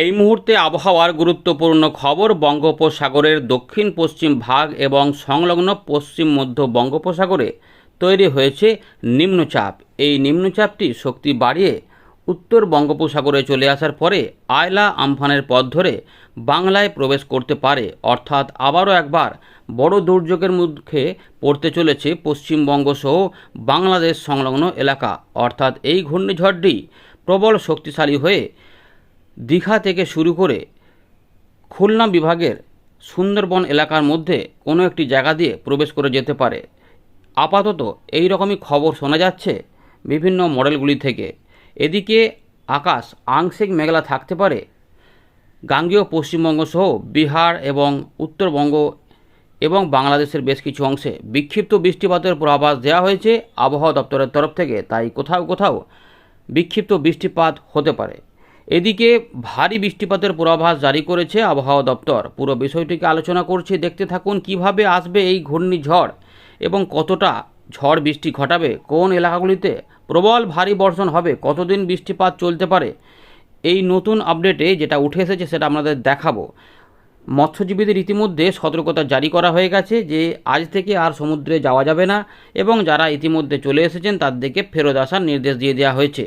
এই মুহূর্তে আবহাওয়ার গুরুত্বপূর্ণ খবর বঙ্গোপসাগরের দক্ষিণ পশ্চিম ভাগ এবং সংলগ্ন পশ্চিম মধ্য বঙ্গোপসাগরে তৈরি হয়েছে নিম্নচাপ। এই নিম্নচাপটি শক্তি বাড়িয়ে উত্তর বঙ্গোপসাগরে চলে আসার পরে আয়লা আমফানের পথ ধরে বাংলায় প্রবেশ করতে পারে। অর্থাৎ আবারও একবার বড় দুর্যোগের মুখে পড়তে চলেছে পশ্চিমবঙ্গ সহ বাংলাদেশ সংলগ্ন এলাকা। অর্থাৎ এই ঘূর্ণিঝড়টি প্রবল শক্তিশালী হয়ে দীঘা থেকে শুরু করে খুলনা বিভাগের সুন্দরবন এলাকার মধ্যে কোনো একটি জায়গা দিয়ে প্রবেশ করে যেতে পারে। আপাতত এই রকমই খবর শোনা যাচ্ছে বিভিন্ন মডেলগুলি থেকে। এদিকে আকাশ আংশিক মেঘলা থাকতে পারে। গাঙ্গেয় পশ্চিমবঙ্গ সহ বিহার এবং উত্তরবঙ্গ এবং বাংলাদেশের বেশ কিছু অংশে বিক্ষিপ্ত বৃষ্টিপাতের পূর্বাভাস দেওয়া হয়েছে। আবহাওয়া দপ্তরের তরফ থেকে তাই কোথাও কোথাও বিক্ষিপ্ত বৃষ্টিপাত হতে পারে। এদিকে ভারী বৃষ্টিপাতের পূর্বাভাস জারি করেছে আবহাওয়া দপ্তর। পুরো বিষয়টিকে আলোচনা করছি। দেখতে থাকুন, কীভাবে আসবে এই ঘূর্ণিঝড় এবং কতটা ঝড় বৃষ্টি ঘটাবে, কোন এলাকাগুলিতে প্রবল ভারী বর্ষণ হবে, কতদিন বৃষ্টিপাত চলতে পারে, এই নতুন আপডেটে যেটা উঠে এসেছে সেটা আপনাদের দেখাবো। মৎস্যজীবীদের ইতিমধ্যে সতর্কতা জারি করা হয়ে গেছে যে আজ থেকে আর সমুদ্রে যাওয়া যাবে না এবং যারা ইতিমধ্যে চলে এসেছেন তাদেরকে ফেরত আসার নির্দেশ দিয়ে দেওয়া হয়েছে।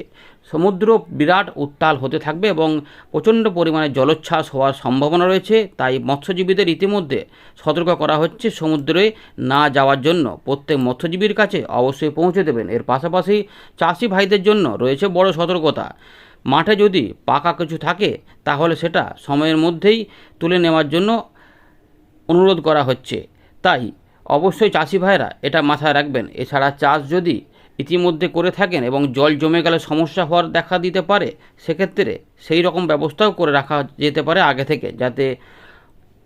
সমুদ্র বিরাট উত্তাল হতে থাকবে এবং প্রচণ্ড পরিমাণে জলোচ্ছ্বাস হওয়ার সম্ভাবনা রয়েছে, তাই মৎস্যজীবীদের ইতিমধ্যে সতর্ক করা হচ্ছে সমুদ্রে না যাওয়ার জন্য। প্রত্যেক মৎস্যজীবীর কাছে অবশ্যই পৌঁছে দেবেন। এর পাশাপাশি চাষি ভাইদের জন্য রয়েছে বড় সতর্কতা। মাঠে যদি পাকা কিছু থাকে, তাহলে সেটা সময়ের মধ্যেই তুলে নেওয়ার জন্য অনুরোধ করা হচ্ছে। তাই অবশ্যই চাষি ভাইরা এটা মাথায় রাখবেন। এছাড়া চাষ যদি ইতিমধ্যে করে থাকেন এবং জল জমে গেলে সমস্যা হওয়ার দেখা দিতে পারে, সেক্ষেত্রে সেই রকম ব্যবস্থাও করে রাখা যেতে পারে আগে থেকে, যাতে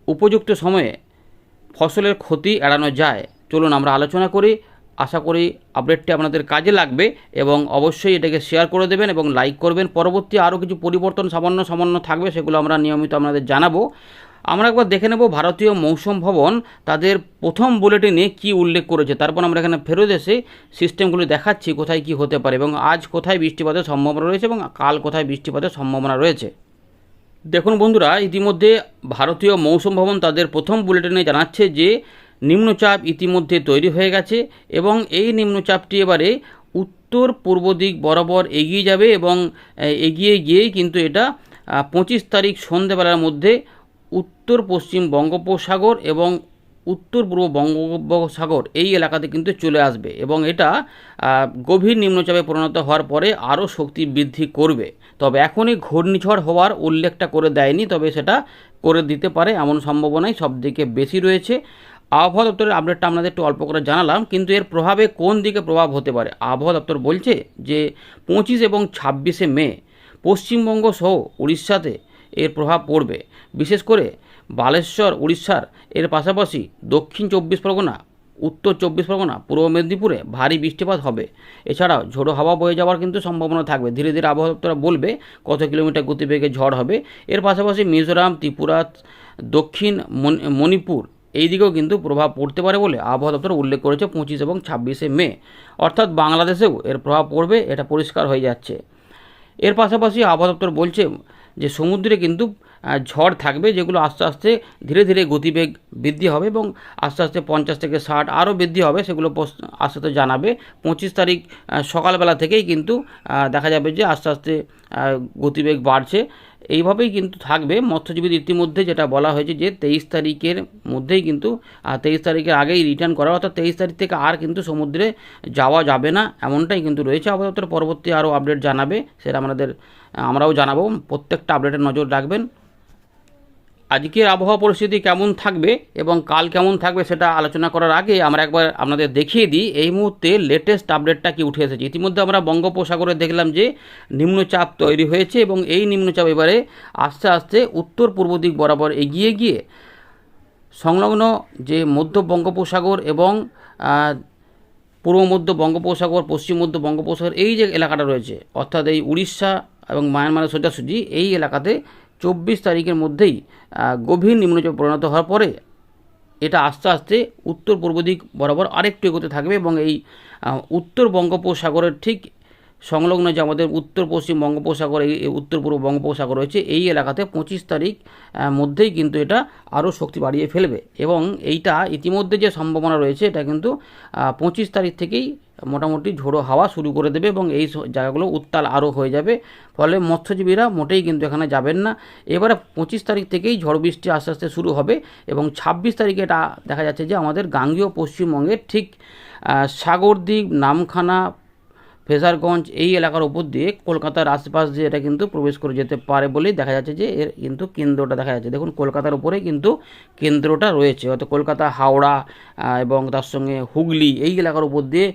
উপযুক্ত সময়ে ফসলের ক্ষতি এড়ানো যায়। চলুন আমরা আলোচনা করি আশা করি আপডেটটি আপনাদের কাজে লাগবে এবং অবশ্যই এটাকে শেয়ার করে দেবেন এবং লাইক করবেন। পরবর্তী আরও কিছু পরিবর্তন সামান্য সামান্য থাকবে সেগুলো আমরা নিয়মিত আপনাদের জানাব। আমরা একবার দেখে নেব ভারতীয় মৌসুম ভবন তাদের প্রথম বুলেটিনে কি উল্লেখ করেছে। তারপর আমরা এখানে ফেরত এসে সিস্টেমগুলি দেখাচ্ছি কোথায় কি হতে পারে এবং আজ কোথায় বৃষ্টিপাতের সম্ভাবনা রয়েছে এবং কাল কোথায় বৃষ্টিপাতের সম্ভাবনা রয়েছে। দেখুন বন্ধুরা, ইতিমধ্যে ভারতীয় মৌসুম ভবন তাদের প্রথম বুলেটিনে জানাচ্ছে যে নিম্নচাপ ইতিমধ্যে তৈরি হয়ে গেছে এবং এই নিম্নচাপটি এবারে উত্তর পূর্ব দিক বরাবর এগিয়ে যাবে এবং এগিয়ে গিয়েই কিন্তু এটা পঁচিশ তারিখ সন্ধেবেলার মধ্যে উত্তর পশ্চিম বঙ্গোপসাগর এবং উত্তর পূর্ব বঙ্গোপসাগর এই এলাকাতে কিন্তু চলে আসবে এবং এটা গভীর নিম্নচাপে পরিণত হওয়ার পরে আরও শক্তি বৃদ্ধি করবে। তবে এখনই ঘূর্ণিঝড় হওয়ার উল্লেখটা করে দেয়নি, তবে সেটা করে দিতে পারে এমন সম্ভাবনাই সব সবদিকে বেশি রয়েছে। আবহাওয়া দপ্তরের আপডেটটা আপনাদের একটু অল্প করে জানালাম, কিন্তু এর প্রভাবে কোন দিকে প্রভাব হতে পারে? আবহাওয়া দপ্তর বলছে যে পঁচিশ এবং ছাব্বিশে মে পশ্চিমবঙ্গ সহ উড়িষ্যাতে এর প্রভাব পড়বে। বিশেষ করে বালেশ্বর, উড়িষ্যার এর পাশাপাশি দক্ষিণ চব্বিশ পরগনা, উত্তর চব্বিশ পরগনা, পূর্ব মেদিনীপুরে ভারী বৃষ্টিপাত হবে। এছাড়াও ঝোড়ো হাওয়া বয়ে যাওয়ার কিন্তু সম্ভাবনা থাকবে। ধীরে ধীরে আবহাওয়া দপ্তর বলবে কত কিলোমিটার গতিবেগে ঝড় হবে। এর পাশাপাশি মিজোরাম, ত্রিপুরা, দক্ষিণ মণিপুর এই দিকেও কিন্তু প্রভাব পড়তে পারে বলে আবহাওয়া দপ্তর উল্লেখ করেছে পঁচিশ এবং ছাব্বিশে মে। অর্থাৎ বাংলাদেশেও এর প্রভাব পড়বে, এটা পরিষ্কার হয়ে যাচ্ছে। এর পাশাপাশি আবহাওয়া দপ্তর বলছে যে সমুদ্রে কিন্তু ঝড় থাকবে, যেগুলো আস্তে আস্তে ধীরে ধীরে গতিবেগ বৃদ্ধি হবে এবং আস্তে আস্তে পঞ্চাশ থেকে ষাট আরও বৃদ্ধি হবে সেগুলো আস্তে আস্তে জানাবে। পঁচিশ তারিখ সকালবেলা থেকেই কিন্তু দেখা যাবে যে আস্তে আস্তে গতিবেগ বাড়ছে। এইভাবেই কিন্তু থাকবে। মৎস্যজীবীদের ইতিমধ্যে যেটা বলা হয়েছে যে, তেইশ তারিখের মধ্যেই কিন্তু তেইশ তারিখের আগেই রিটার্ন করা, অর্থাৎ তেইশ তারিখ থেকে আর কিন্তু সমুদ্রে যাওয়া যাবে না, এমনটাই কিন্তু রয়েছে। আপাতত পরবর্তী আরও আপডেট জানাবে, সেটা আমাদের আমরাও জানাব। প্রত্যেকটা আপডেটের নজর রাখবেন। আজকের আবহাওয়া পরিস্থিতি কেমন থাকবে এবং কাল কেমন থাকবে সেটা আলোচনা করার আগে আমরা একবার আপনাদের দেখিয়ে দিই। এই মুহূর্তে লেটেস্ট আপডেটটা কি উঠে এসেছে। ইতিমধ্যে আমরা বঙ্গোপসাগরে দেখলাম যে নিম্নচাপ তৈরি হয়েছে এবং এই নিম্নচাপ এবারে আস্তে আস্তে উত্তর পূর্ব দিক বরাবর এগিয়ে গিয়ে সংলগ্ন যে মধ্য বঙ্গোপসাগর এবং পূর্ব মধ্য বঙ্গোপসাগর, পশ্চিম মধ্য বঙ্গোপসাগর এই যে এলাকাটা রয়েছে, অর্থাৎ এই উড়িষ্যা এবং মায়ানমারের সোজাসুজি এই এলাকাতে চব্বিশ তারিখের মধ্যেই গভীর নিম্নচাপে পরিণত হওয়ার পরে এটা আস্তে আস্তে উত্তর পূর্ব দিক বরাবর আরেকটু এগোতে থাকবে এবং এই উত্তর বঙ্গোপসাগরের ঠিক সংলগ্ন যে আমাদের উত্তর পশ্চিম বঙ্গোপসাগর, এই উত্তর পূর্ব বঙ্গোপসাগর রয়েছে, এই এলাকাতে পঁচিশ তারিখ মধ্যেই কিন্তু এটা আরও শক্তি বাড়িয়ে ফেলবে। এবং এইটা ইতিমধ্যে যে সম্ভাবনা রয়েছে, এটা কিন্তু পঁচিশ তারিখ থেকেই মোটামুটি ঝোড়ো হাওয়া শুরু করে দেবে এবং এই জায়গাগুলো উত্তাল আরও হয়ে যাবে। ফলে মৎস্যজীবীরা মোটেই কিন্তু এখানে যাবেন না। এবারে পঁচিশ তারিখ থেকেই ঝড় বৃষ্টি আস্তে আস্তে শুরু হবে এবং ছাব্বিশ তারিখে এটা দেখা যাচ্ছে যে আমাদের গাঙ্গীয় পশ্চিমবঙ্গের ঠিক সাগরদ্বীপ, নামখানা ফেজারগঞ্জ এই এলাকার উপর দিয়ে কলকাতার আশপাশ দিয়ে এটা কিন্তু প্রবেশ করে যেতে পারে বলেই দেখা যাচ্ছে যে এর কিন্তু কেন্দ্রটা দেখা যাচ্ছে। দেখুন, কলকাতার উপরে কিন্তু কেন্দ্রটা রয়েছে। অর্থাৎ কলকাতা, হাওড়া এবং তার সঙ্গে হুগলি এই এলাকার উপর দিয়ে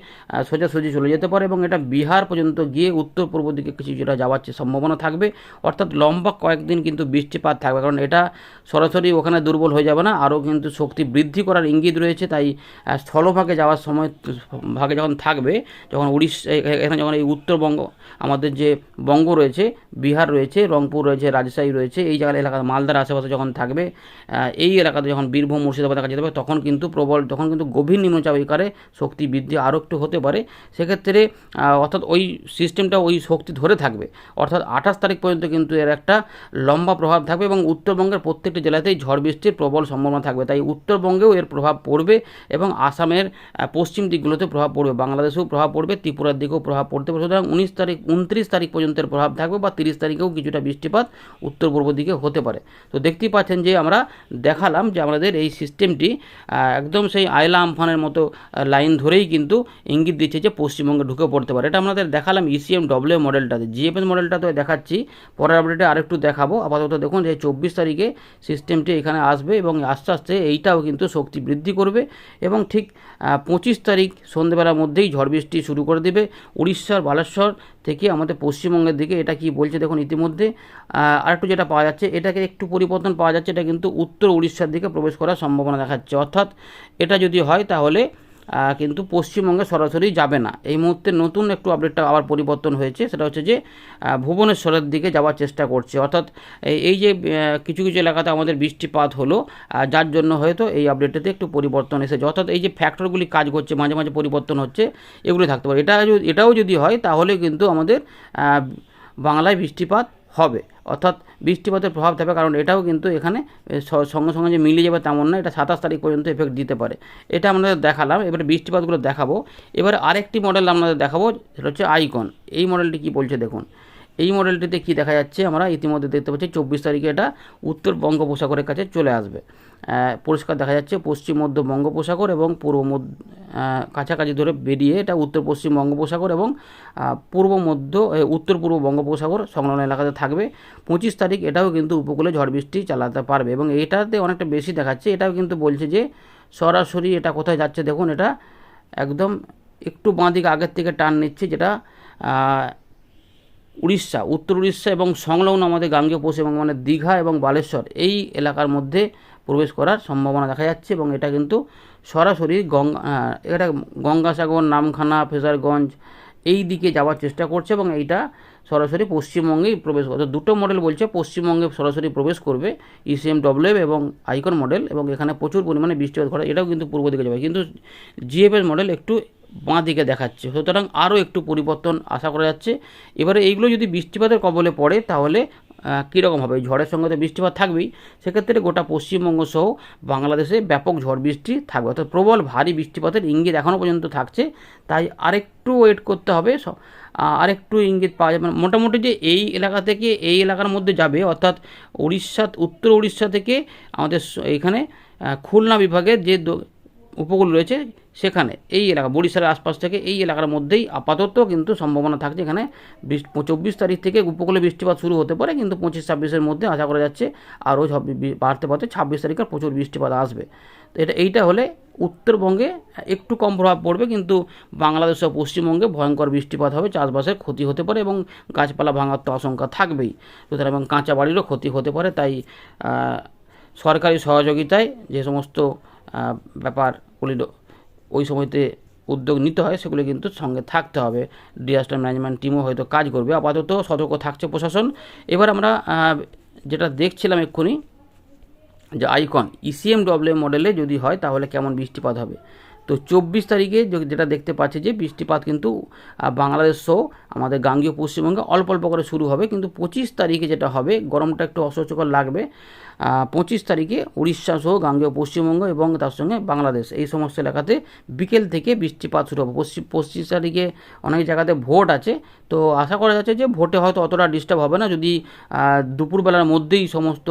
সোজাসুজি চলে যেতে পারে এবং এটা বিহার পর্যন্ত গিয়ে উত্তর পূর্ব দিকে কিছু যেটা যাওয়ার সম্ভাবনা থাকবে। অর্থাৎ লম্বা কয়েকদিন কিন্তু বৃষ্টিপাত থাকবে, কারণ এটা সরাসরি ওখানে দুর্বল হয়ে যাবে না। আরও কিন্তু শক্তি বৃদ্ধি করার ইঙ্গিত রয়েছে। তাই স্থলভাগে যাওয়ার সময়, ভাগে যখন থাকবে, যখন উড়িষ্যা এখানে যখন এই উত্তরবঙ্গ, আমাদের যে বঙ্গ রয়েছে, বিহার রয়েছে, রংপুর রয়েছে, রাজশাহী রয়েছে, এই জায়গার এলাকা, মালদার আশেপাশে যখন থাকবে এই এলাকাতে যখন বীরভূম মুর্শিদাবাদ কাছে যেতে তখন কিন্তু প্রবল, তখন কিন্তু গভীর নিম্নচাপ আকারে শক্তি বৃদ্ধি আরও একটু হতে পারে। সেক্ষেত্রে অর্থাৎ ওই সিস্টেমটা ওই শক্তি ধরে থাকবে। অর্থাৎ আঠাশ তারিখ পর্যন্ত কিন্তু এর একটা লম্বা প্রভাব থাকবে এবং উত্তরবঙ্গের প্রত্যেকটি জেলাতেই ঝড় বৃষ্টির প্রবল সম্ভাবনা থাকবে। তাই উত্তরবঙ্গেও এর প্রভাব পড়বে এবং আসামের পশ্চিম দিকগুলোতে প্রভাব পড়বে, বাংলাদেশেও প্রভাব পড়বে, ত্রিপুরার দিকেও প্রভাব পড়তে পারে। সুতরাং উনিশ তারিখ, উনত্রিশ তারিখ পর্যন্ত প্রভাব থাকবে বা তিরিশ তারিখেও কিছুটা বৃষ্টিপাত উত্তর পূর্ব দিকে হতে পারে। তো দেখতেই পাচ্ছেন যে আমরা দেখালাম যে আমাদের এই সিস্টেমটি একদম সেই আয়লা আমফানের মতো লাইন ধরেই কিন্তু ইঙ্গিত দিচ্ছে যে পশ্চিমবঙ্গে ঢুকে পড়তে পারে। এটা আমাদের দেখালাম E ইসিএম ডব্লিউ মডেলটাতে। জিএফএস মডেলটা তো দেখাচ্ছি। পরের আপডেটে আরেকটু দেখাবো। আপাতত দেখুন যে চব্বিশ তারিখে সিস্টেমটি এখানে আসবে এবং আস্তে আস্তে এইটাও কিন্তু শক্তি বৃদ্ধি করবে এবং ঠিক পঁচিশ তারিখ সন্ধ্যেবেলার মধ্যেই ঝড় বৃষ্টি শুরু করে দেবে। উড়িষ্যার বালেশ্বর থেকে আমাদের পশ্চিমবঙ্গের দিকে, এটা কি বলছে দেখুন ইতিমধ্যে। আরেকটু যেটা পাওয়া যাচ্ছে, এটাকে একটু পরিবর্তন পাওয়া যাচ্ছে, এটা কিন্তু উত্তর উড়িষ্যার দিকে প্রবেশ করার সম্ভাবনা দেখাচ্ছে। অর্থাৎ এটা যদি হয় তাহলে কিন্তু পশ্চিমবঙ্গে সরাসরি যাবে না। এই মুহূর্তে নতুন একটু আপডেটটা আবার পরিবর্তন হয়েছে, সেটা হচ্ছে যে ভুবনেশ্বরের দিকে যাওয়ার চেষ্টা করছে। অর্থাৎ এই- যে কিছু কিছু এলাকাতে আমাদের বৃষ্টিপাত হলো যার জন্য হয়তো এই আপডেটটাতে একটু পরিবর্তন এসেছে। অর্থাৎ এই যে ফ্যাক্টরগুলি কাজ করছে, মাঝে মাঝে পরিবর্তন হচ্ছে, এগুলো থাকতে পারে। এটা এটাও যদি হয়, তাহলে কিন্তু আমাদের বাংলায় বৃষ্টিপাত হবে। অর্থাৎ বৃষ্টিপাতের প্রভাব থাকবে, কারণ এটাও কিন্তু এখানে সঙ্গে সঙ্গে যে মিলিয়ে যাবে তেমন না এটা সাতাশ তারিখ পর্যন্ত এফেক্ট দিতে পারে। এটা আমাদের দেখালাম, এবারে বৃষ্টিপাতগুলো দেখাবো। এবারে আরেকটি মডেল আপনাদের দেখাবো, সেটা হচ্ছে আইকন এই মডেলটি কী বলছে দেখুন। এই মডেলটিতে কি দেখা যাচ্ছে? আমরা ইতিমধ্যে দেখতে পাচ্ছি চব্বিশ তারিখে এটা উত্তর বঙ্গোপসাগরের কাছে চলে আসবে। পরিষ্কার দেখা যাচ্ছে পশ্চিম, মধ্য বঙ্গোপসাগর এবং পূর্ব মধ্য কাছাকাছি ধরে বেরিয়ে এটা উত্তর পশ্চিম বঙ্গোপসাগর এবং পূর্ব মধ্য উত্তর পূর্ব বঙ্গোপসাগর সংলগ্ন এলাকাতে থাকবে। পঁচিশ তারিখ এটাও কিন্তু উপকূলে ঝড় বৃষ্টি চালাতে পারবে এবং এটাতে অনেকটা বেশি দেখাচ্ছে। এটাও কিন্তু বলছে যে সরাসরি এটা কোথায় যাচ্ছে দেখুন, এটা একদম একটু বাঁ দিকে আগের থেকে টান নিচ্ছে যেটা উড়িষ্যা, উত্তর উড়িষ্যা এবং সংলগ্ন আমাদের গাঙ্গেয় পশ্চিমবঙ্গ মানে দীঘা এবং বালেশ্বর এই এলাকার মধ্যে প্রবেশ করার সম্ভাবনা দেখা যাচ্ছে এবং এটা কিন্তু সরাসরি গঙ্গা এটা গঙ্গাসাগর, নামখানা, ফেজারগঞ্জ এই দিকে যাওয়ার চেষ্টা করছে এবং এইটা সরাসরি পশ্চিমবঙ্গেই প্রবেশ করবে দুটো মডেল বলছে, পশ্চিমবঙ্গে সরাসরি প্রবেশ করবে E ইসিএম ডব্লিউ এবং আইকন মডেল এবং এখানে প্রচুর পরিমাণে বৃষ্টিপাত ঘটে, এটাও কিন্তু পূর্ব দিকে যাবে। কিন্তু জিএফএস মডেল একটু বাঁ দিকে দেখাচ্ছে। সুতরাং আরও একটু পরিবর্তন আশা করা যাচ্ছে। এবারে এইগুলো যদি বৃষ্টিপাতের কবলে পড়ে তাহলে কীরকম হবে? ঝড়ের সঙ্গে তো বৃষ্টিপাত থাকবেই। সেক্ষেত্রে গোটা পশ্চিমবঙ্গ সহ বাংলাদেশে ব্যাপক ঝড় বৃষ্টি থাকবে। অর্থাৎ প্রবল ভারী বৃষ্টিপাতের ইঙ্গিত এখনও পর্যন্ত থাকছে। তাই আরেকটু ওয়েট করতে হবে। আরেকটু ইঙ্গিত পাওয়া যাবে। মোটামুটি যে এই এলাকা থেকে এই এলাকার মধ্যে যাবে অর্থাৎ উড়িষ্যা উত্তর উড়িষ্যা থেকে আমাদের আহ, খুলনা বিভাগের যে উপকূল রয়েছে সেখানে। এই এলাকা, বরিশালের আশপাশ থেকে এই এলাকার মধ্যেই আপাতত কিন্তু সম্ভাবনা থাকছে। এখানে বিশ- চব্বিশ তারিখ থেকে উপকূলে বৃষ্টিপাত শুরু হতে পারে, কিন্তু পঁচিশ, ছাব্বিশের মধ্যে আশা করা যাচ্ছে আরও বাড়তে বাড়তে ছাব্বিশ তারিখে প্রচুর বৃষ্টিপাত আসবে। তো এটা, এইটা হলে উত্তরবঙ্গে একটু কম প্রভাব পড়বে, কিন্তু বাংলাদেশ ও পশ্চিমবঙ্গে ভয়ঙ্কর বৃষ্টিপাত হবে, চাষবাসের ক্ষতি হতে পারে এবং গাছপালা ভাঙার তো আশঙ্কা থাকবেই। সুতরাং এবং কাঁচা বাড়িরও ক্ষতি হতে পারে, তাই সরকারি সহযোগিতায় যে সমস্ত আহ, ব্যাপারগুলি ড- ওই সময়তে উদ্যোগ নিতে হয় সেগুলো কিন্তু সঙ্গে থাকতে হবে। ডিজাস্টার ম্যানেজমেন্ট টিমও হয়তো কাজ করবে। আপাতত সতর্ক থাকছে প্রশাসন। এবার আমরা যেটা দেখছিলাম এক্ষুনি যে আইকন ইসিএম ডব্লিউ মডেলে যদি হয় তাহলে কেমন বৃষ্টিপাত হবে? তো চব্বিশ তারিখে যেটা দেখতে পাচ্ছি যে বৃষ্টিপাত কিন্তু বাংলাদেশ সহ আমাদের গাঙ্গীয় পশ্চিমবঙ্গে অল্প অল্প করে শুরু হবে। কিন্তু পঁচিশ তারিখে যেটা হবে, গরমটা একটু অসহ্যকর লাগবে। পঁচিশ তারিখে উড়িষ্যা সহ গাঙ্গীয় পশ্চিমবঙ্গ এবং তার সঙ্গে বাংলাদেশ এই সমস্ত এলাকাতে বিকেল থেকে বৃষ্টিপাত শুরু হবে। পঁচিশ তারিখে অনেক জায়গাতে ভোট আছে। তো আশা করা যাচ্ছে যে ভোটে হয়তো অতটা ডিস্টার্ব হবে না। যদি দুপুরবেলার মধ্যেই সমস্ত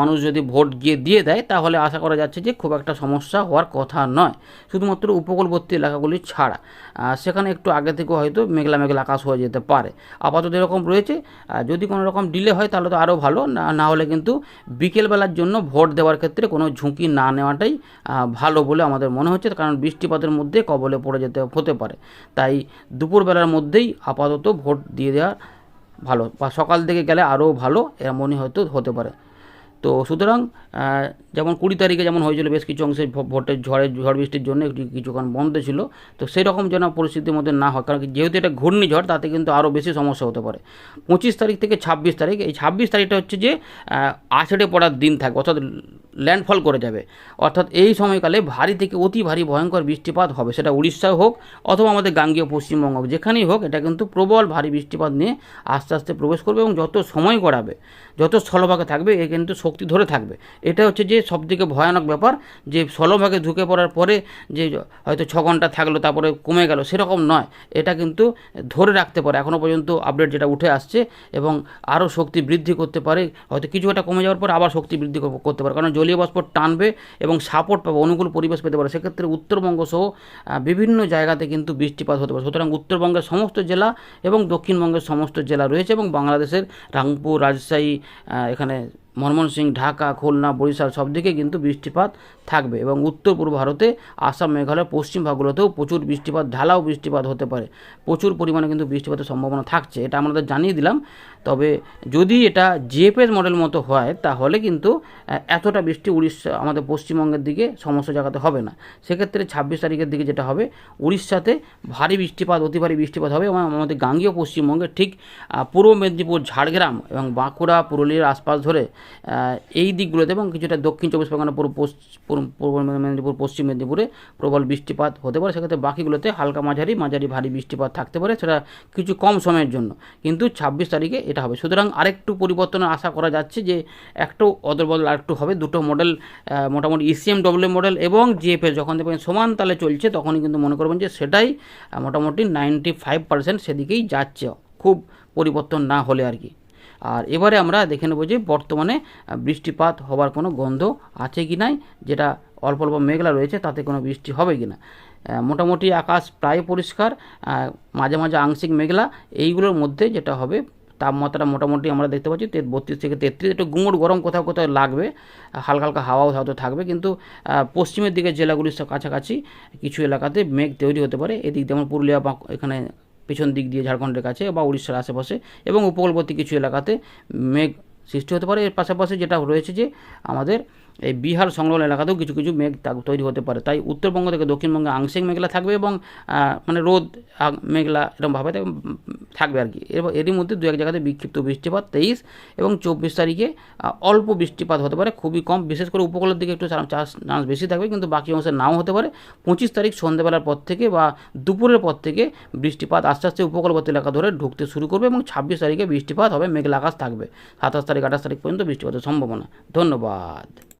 মানুষ যদি ভোট গিয়ে দিয়ে দেয়, তাহলে আশা করা যাচ্ছে যে খুব একটা সমস্যা হওয়ার কথা নয়। শুধুমাত্র উপকূলবর্তী এলাকাগুলি ছাড়া। সেখানে একটু আগে থেকে হয়তো মেঘলা মেঘলা আকাশ হয়ে যেতে পারে। আপাতত এরকম রয়েছে। যদি কোনো রকম ডিলে হয়, তাহলে তো আরও ভালো। না হলে কিন্তু বিকেলবেলার জন্য ভোট দেওয়ার ক্ষেত্রে কোনো ঝুঁকি না নেওয়াটাই ভালো বলে আমাদের মনে হচ্ছে। কারণ বৃষ্টিপাতের মধ্যে কবলে পড়ে যেতে, হতে পারে। তাই দুপুরবেলার মধ্যেই আপাতত ভোট দিয়ে দেওয়া ভালো বা সকাল থেকে গেলে আরও ভালো এমনই হয়তো হতে পারে। তো সুতরাং যেমন কুড়ি তারিখে যেমন হয়েছিল বেশ কিছু অংশে ভোটের ঝড়ের ঝড় বৃষ্টির জন্য একটু কিছুক্ষণ বন্ধ ছিল। তো সেই রকম যেন পরিস্থিতির মধ্যে না হয়, কারণ যেহেতু এটা ঘূর্ণিঝড়, তাতে কিন্তু আরও বেশি সমস্যা হতে পারে। পঁচিশ তারিখ থেকে ছাব্বিশ তারিখ, এই ছাব্বিশ তারিখটা হচ্ছে যে আষাঢ়ে পড়ার দিন থাকে, অর্থাৎ ল্যান্ডফল করে যাবে। অর্থাৎ এই সময়কালে ভারী থেকে অতি ভারী ভয়ঙ্কর বৃষ্টিপাত হবে, সেটা উড়িষ্যায় হোক অথবা আমাদের গাঙ্গীয় পশ্চিমবঙ্গ যেখানেই হোক এটা কিন্তু প্রবল ভারী বৃষ্টিপাত নিয়ে আস্তে আস্তে প্রবেশ করবে এবং যত সময় গড়াবে, যত স্থলভাগে থাকবে, এ কিন্তু শক্তি ধরে থাকবে। এটা হচ্ছে যে সবথেকে ভয়ানক ব্যাপার, যে স্থলভাগে ঢুকে পড়ার পরে যে হয়তো ছ ঘণ্টা থাকল, তারপরে কমে গেল, সেরকম নয়। এটা কিন্তু ধরে রাখতে পারে। এখনও পর্যন্ত আপডেট যেটা উঠে আসছে এবং আরও শক্তি বৃদ্ধি করতে পারে, হয়তো কিছু একটা কমে যাওয়ার পর আবার শক্তি বৃদ্ধি করতে পারে। কারণ জলীয় বাষ্প টানবে এবং সাপোর্ট পাবে, অনুকূল পরিবেশ পেতে পারে। সেক্ষেত্রে উত্তরবঙ্গ সহ বিভিন্ন জায়গাতে কিন্তু বৃষ্টিপাত হতে পারে। সুতরাং উত্তরবঙ্গের সমস্ত জেলা এবং দক্ষিণবঙ্গের সমস্ত জেলা রয়েছে এবং বাংলাদেশের রাংপুর, রাজশাহী এখানে ময়মনসিংহ ঢাকা, খুলনা, বরিশাল সব দিকে কিন্তু বৃষ্টিপাত থাকবে এবং উত্তর পূর্ব ভারতে, আসাম, মেঘালয়, পশ্চিম ভাগগুলোতেও প্রচুর বৃষ্টিপাত, ঢালাও বৃষ্টিপাত হতে পারে। প্রচুর পরিমাণে কিন্তু বৃষ্টিপাতের সম্ভাবনা থাকছে, এটা আমাদের জানিয়ে দিলাম। তবে যদি এটা জিএফএস মডেল মতো হয়, তাহলে কিন্তু এতটা বৃষ্টি উড়িষ্যা, আমাদের পশ্চিমবঙ্গের দিকে সমস্ত জায়গাতে হবে না। সেক্ষেত্রে ছাব্বিশ তারিখের দিকে যেটা হবে, উড়িষ্যাতে ভারী বৃষ্টিপাত, অতি ভারী বৃষ্টিপাত হবে এবং আমাদের গাঙ্গীয় পশ্চিমবঙ্গে ঠিক পূর্ব মেদিনীপুর, ঝাড়গ্রাম এবং বাঁকুড়া, পুরুলিয়ার আশপাশ ধরে এই দিকগুলোতে এবং কিছুটা দক্ষিণ চব্বিশ পরগনা, পূর্ব- পূর্ব মেদিনীপুর, পশ্চিম মেদিনীপুরে প্রবল বৃষ্টিপাত হতে পারে। সেক্ষেত্রে বাকিগুলোতে হালকা মাঝারি মাঝারি ভারী বৃষ্টিপাত থাকতে পারে, সেটা কিছু কম সময়ের জন্য। কিন্তু ছাব্বিশ তারিখে এটা হবে। সুতরাং আরেকটু পরিবর্তনের আশা করা যাচ্ছে যে একটু অদল বদল আরেকটু হবে। দুটো মডেল মোটামুটি E ইসিএম ডব্লিউ মডেল এবং জিএফএস যখন দেখবেন সমান তালে চলছে, তখনই কিন্তু মনে করবেন যে সেটাই মোটামুটি নাইনটি ফাইভ পার্সেন্ট সেদিকেই যাচ্ছে। খুব পরিবর্তন না হলে আর কি। আর এবারে আমরা দেখে নেব যে বর্তমানে বৃষ্টিপাত হবার কোনো গন্ধ আছে কি নাই, যেটা অল্প অল্প মেঘলা রয়েছে, তাতে কোনো বৃষ্টি হবে কি না। মোটামুটি আকাশ প্রায় পরিষ্কার মাঝে মাঝে আংশিক মেঘলা, এইগুলোর মধ্যে যেটা হবে, তাপমাত্রা মোটামুটি আমরা দেখতে পাচ্ছি বত্রিশ থেকে তেত্রিশ, একটু গুমুট গরম কোথাও কোথাও লাগবে, হালকা হালকা হাওয়াও হয়তো থাকবে, কিন্তু পশ্চিমের দিকে জেলাগুলির কাছাকাছি কিছু এলাকাতে মেঘ তৈরি হতে পারে, এদিক যেমন পুরুলিয়া বা এখানে পিছন দিক দিয়ে ঝাড়খণ্ডের কাছে বা উড়িষ্যার আশেপাশে এবং উপকূলবর্তী কিছু এলাকাতে মেঘ সৃষ্টি হতে পারে। এর পাশাপাশি যেটা রয়েছে যে আমাদের এই বিহার সংলগ্ন এলাকাতেও কিছু কিছু মেঘ তৈরি হতে পারে। তাই উত্তরবঙ্গ থেকে দক্ষিণবঙ্গে আংশিক মেঘলা থাকবে এবং মানে রোদ মেঘলা এরকমভাবে থাকবে, আর কি। এর- এরই মধ্যে দু এক জায়গাতে বিক্ষিপ্ত বৃষ্টিপাত তেইশ এবং চব্বিশ তারিখে অল্প বৃষ্টিপাত হতে পারে খুবই কম। বিশেষ করে উপকূলের দিকে একটু চান্স চান্স বেশি থাকবে কিন্তু বাকি অংশে নাও হতে পারে। পঁচিশ তারিখ সন্ধ্যেবেলার পর থেকে বা দুপুরের পর থেকে বৃষ্টিপাত আস্তে আস্তে উপকূলবর্তী এলাকা ধরে ঢুকতে শুরু করবে এবং ছাব্বিশ তারিখে বৃষ্টিপাত হবে মেঘলা আকাশ থাকবে। সাতাশ তারিখ আঠাশ তারিখ পর্যন্ত বৃষ্টিপাতের সম্ভাবনা। ধন্যবাদ।